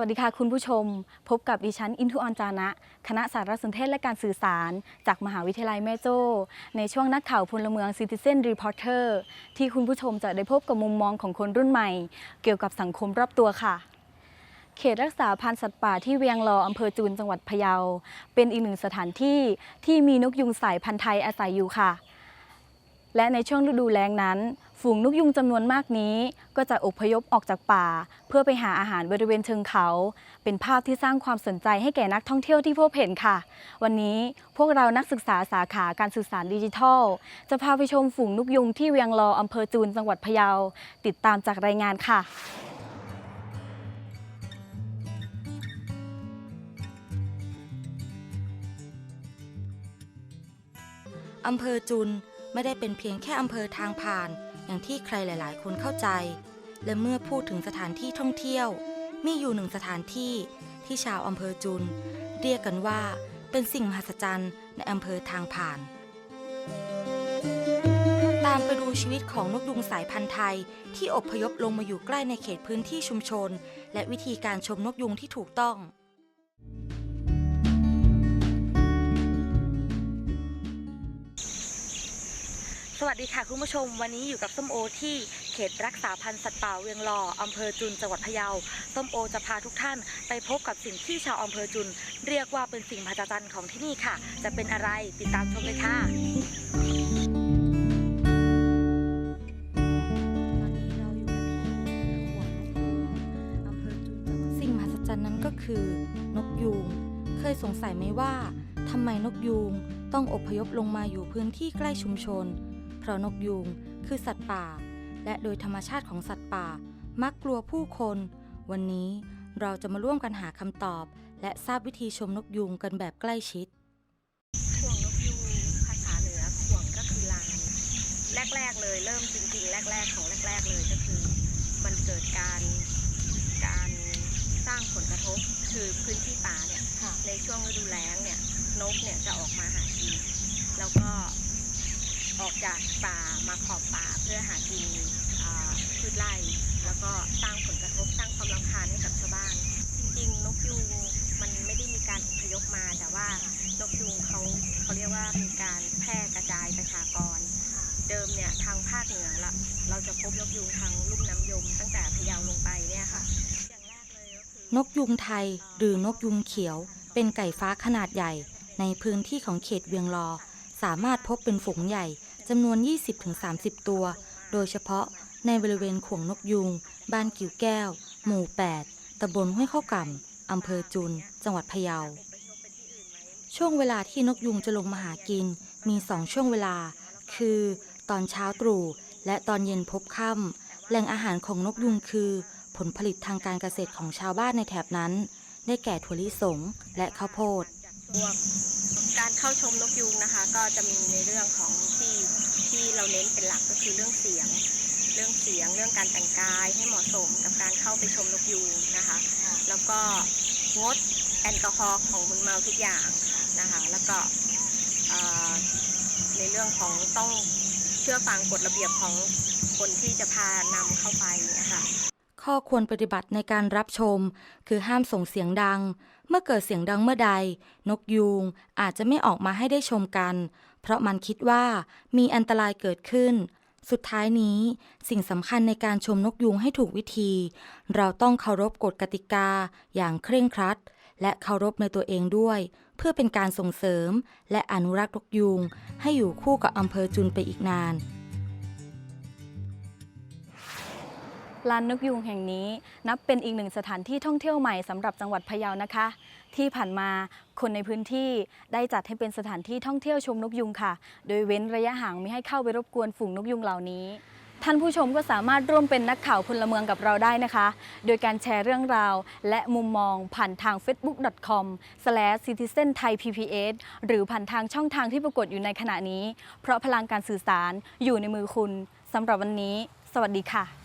วัสดีค่ะคุณผู้ชม พบกับดิฉันอินทุออนจานะ คณะสารสนเทศและการสื่อสาร จากมหาวิทยาลัยแม่โจ้ ในช่วงนักข่าวพลเมือง Citizen Reporter ที่คุณผู้ชมจะได้พบกับมุมมองของคนรุ่นใหม่ เกี่ยวกับสังคมรอบตัวค่ะ เขตรักษาพันธุ์สัตว์ป่าที่เวียงลออำเภอจูนจังหวัดพะเยา เป็นอีกหนึ่งสถานที่ที่มีนกยุงสายพันธุ์ไทยอาศัยอยู่ค่ะ และในช่วงฤดูแล้งนั้น ฝูงนกยุงจำนวนมากนี้ ก็จะอพยพออกจากป่า เพื่อไปหาอาหารบริเวณเชิงเขา เป็นภาพที่สร้างความสนใจให้แก่นักท่องเที่ยวที่พบเห็นค่ะ วันนี้พวกเรานักศึกษาสาขาการสื่อสารดิจิทัล จะพาไปชมฝูงนกยุงที่เวียงลออำเภอจูนจังหวัดพะเยา ติดตามจากรายงานค่ะอำเภอจุน ไม่ได้เป็นเพียงแค่อำเภอทางผ่าน อย่างที่ใครหลาย ๆ คนเข้าใจ และเมื่อพูดถึงสถานที่ท่องเที่ยว มีอยู่หนึ่งสถานที่ที่ชาวอำเภอจุน เรียกกันว่าเป็นสิ่งมหัศจรรย์ในอำเภอทางผ่าน ตามไปดูชีวิตของนกยุงสายพันธุ์ไทย ที่อพยพลงมาอยู่ใกล้ในเขตพื้นที่ชุมชน และวิธีการชมนกยุงที่ถูกต้อง สวัสดีค่ะคุณผู้ชม วันนี้อยู่กับส้มโอที่เขตรักษาพันธุ์สัตว์ป่าเวียงลออำเภอจุนจังหวัดพะเยาส้มโอจะพาทุกท่านไปพบกับสิ่งที่ชาวอำเภอจุน เรียกว่าเป็นสิ่งมหัศจรรย์ของที่นี่ค่ะ จะเป็นอะไรติดตามชมเลยค่ะสิ่งมหัศจรรย์นั้นก็คือนกยูงเคยสงสัยไหมว่าทำไมนกยูงต้องอพยพลงมาอยู่พื้นที่ใกล้ชุมชน ราะนกยูงคือสัตว์ป่า และโดยธรรมชาติของสัตว์ป่า มักกลัวผู้คน วันนี้เราจะมาร่วมกันหาคำตอบ และทราบวิธีชมนกยูงกันแบบใกล้ชิดข่วงนกยูงภาษาเหนือข่วงก็คือลานแรก ๆ เลยเริ่มจริง ๆ แรก ๆ ของแรก ๆ เลยก็คือ มันเกิดการการสร้างผลกระทบคือพื้นที่ป่าเนี่ยในช่วงฤดูแล้งเนี่ยนกเนี่ยจะออกมาหากินแล้วก็ออก จากป่ามาขอบป่าเพื่อหากินอ่าพืชไร่แล้วก็สร้างผลกระทบสร้างความรำคาญให้กับชาวบ้าน จริงๆ นกยูงมันไม่ได้มีการอพยพมา แต่ว่านกยูงเขาเขาเรียกว่ามีการแพร่กระจายประชากร เดิมเนี่ยทางภาคเหนือละเราจะพบนกยูงทางลุ่มน้ำยม ตั้งแต่พะเยาลงไปเนี่ยค่ะอย่างแรกเลยนกยุงไทยหรือนกยุงเขียว เป็นไก่ฟ้าขนาดใหญ่ ในพื้นที่ของเขตเวียงลอ สามารถพบเป็นฝูงใหญ่ จำนวน 20-30 ตัว โดยเฉพาะในบริเวณขวงนกยุงบ้านกิ่วแก้ว หมู่ 8ตำบลห้วยข้าวก่ำอำเภอจุน จังหวัดพะเยา ช่วงเวลาที่นกยุงจะลงมาหากิน มีสองช่วงเวลา คือ ตอนเช้าตรู่และตอนเย็นพบค่ำแหล่งอาหารของนกยุงคือ ผลผลิตทางการเกษตรของชาวบ้านในแถบนั้น ได้แก่ถั่วลิสงและข้าวโพดกการเข้าชมนกยูงนะคะ ก็จะมีในเรื่องของ ที่เราเน้นเป็นหลักก็คือเรื่องเสียง เรื่องเสียงเรื่องการแต่งกายให้เหมาะสมกับการเข้าไปชมนกยูงนะคะ แล้วก็งดแอลกอฮอล์ของมึนเมาทุกอย่างนะคะ แล้วก็ในเรื่องของต้องเชื่อฟังกฎระเบียบของคนที่จะพานำเข้าไปนะคะ ข้อควรปฏิบัติในการรับชม คือห้ามส่งเสียงดัง เมื่อเกิดเสียงดังเมื่อใด นกยูงอาจจะไม่ออกมาให้ได้ชมกัน เพราะมันคิดว่ามีอันตรายเกิดขึ้น สุดท้ายนี้สิ่งสำคัญในการชมนกยูงให้ถูกวิธี เราต้องเคารพกฎกติกาอย่างเคร่งครัด และเคารพในตัวเองด้วย เพื่อเป็นการส่งเสริม และอนุรักษ์นกยูงให้อยู่คู่กับอำเภอจุนไปอีกนาน ลานนกยูงแห่งนี้ นับเป็นอีกหนึ่งสถานที่ท่องเที่ยวใหม่สำหรับจังหวัดพะเยานะคะ ที่ผ่านมาคนในพื้นที่ได้จัดให้เป็นสถานที่ท่องเที่ยวชมนกยุงค่ะ โดยเว้นระยะห่างไม่ให้เข้าไปรบกวนฝูงนกยุงเหล่านี้ ท่านผู้ชมก็สามารถร่วมเป็นนักข่าวพลเมืองกับเราได้นะคะ โดยการแชร์เรื่องราว และมุมมองผ่านทาง facebook.com/citizenthaiPPS หรือผ่านทางช่องทางที่ปรากฏอยู่ในขณะนี้ เพราะพลังการสื่อสารอยู่ในมือคุณสำหรับวันนี้ สวัสดีค่ะ